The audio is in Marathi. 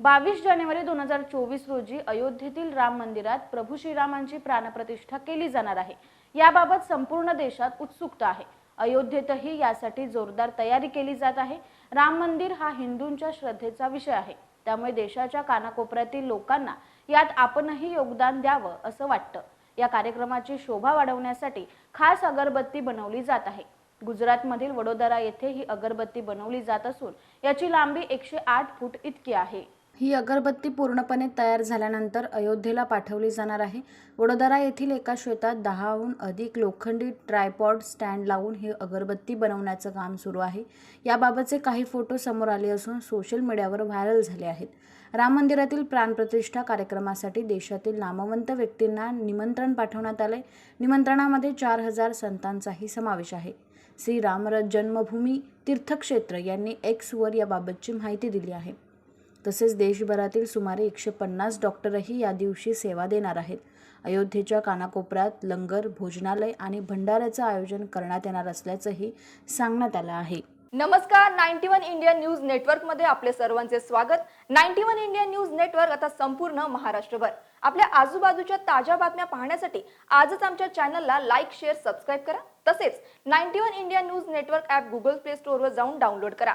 बावीस जानेवारी दोन हजार चोवीस रोजी अयोध्येतील राम मंदिरात प्रभू श्रीरामांची प्राणप्रतिष्ठा केली जाणार आहे. याबाबत संपूर्ण देशात उत्सुकता आहे. अयोध्येतही यासाठी जोरदार तयारी केली जात आहे. राम मंदिर हा हिंदूंच्या श्रद्धेचा विषय आहे. त्यामुळे देशाच्या कानाकोपऱ्यातील लोकांना यात आपणही योगदान द्यावं असं वाटतं. या कार्यक्रमाची शोभा वाढवण्यासाठी खास अगरबत्ती बनवली जात आहे. गुजरातमधील वडोदरा येथे ही अगरबत्ती बनवली जात असून याची लांबी एकशे आठ फूट इतकी आहे. ही अगरबत्ती पूर्णपणे तयार झाल्यानंतर अयोध्येला पाठवली जाणार आहे. वडोदरा येथील एका शेतात दहाहून अधिक लोखंडी ट्रायपॉड स्टँड लावून ही अगरबत्ती बनवण्याचं काम सुरू आहे. याबाबतचे काही फोटो समोर आले असून सोशल मीडियावर व्हायरल झाले आहेत. राम मंदिरातील प्राणप्रतिष्ठा कार्यक्रमासाठी देशातील नामवंत व्यक्तींना निमंत्रण पाठवण्यात आले निमंत्रणामध्ये चार हजार संतांचाही समावेश आहे. श्री राम जन्मभूमी तीर्थक्षेत्र यांनी एक्सवर याबाबतची माहिती दिली आहे. तसेच देशभरातील सुमारे एकशे पन्नास डॉक्टरही या दिवशी सेवा देणार आहेत. अयोध्येच्या कानाकोपऱ्यात लंगर भोजनालय आणि भंडाऱ्याचं आयोजन करण्यात येणार असल्याचंही सांगण्यात आलं आहे. नमस्कार नाईन्टी वन इंडिया न्यूज नेटवर्कमध्ये आपले सर्वांचे स्वागत. Ninety one India news network आता संपूर्ण महाराष्ट्रभर. आपल्या आजूबाजूच्या ताज्या बातम्या पाहण्यासाठी आजच आमच्या चॅनलला लाईक शेअर सबस्क्राईब करा. तसेच ninety one India news network app Google play स्टोअरवर जाऊन डाउनलोड करा.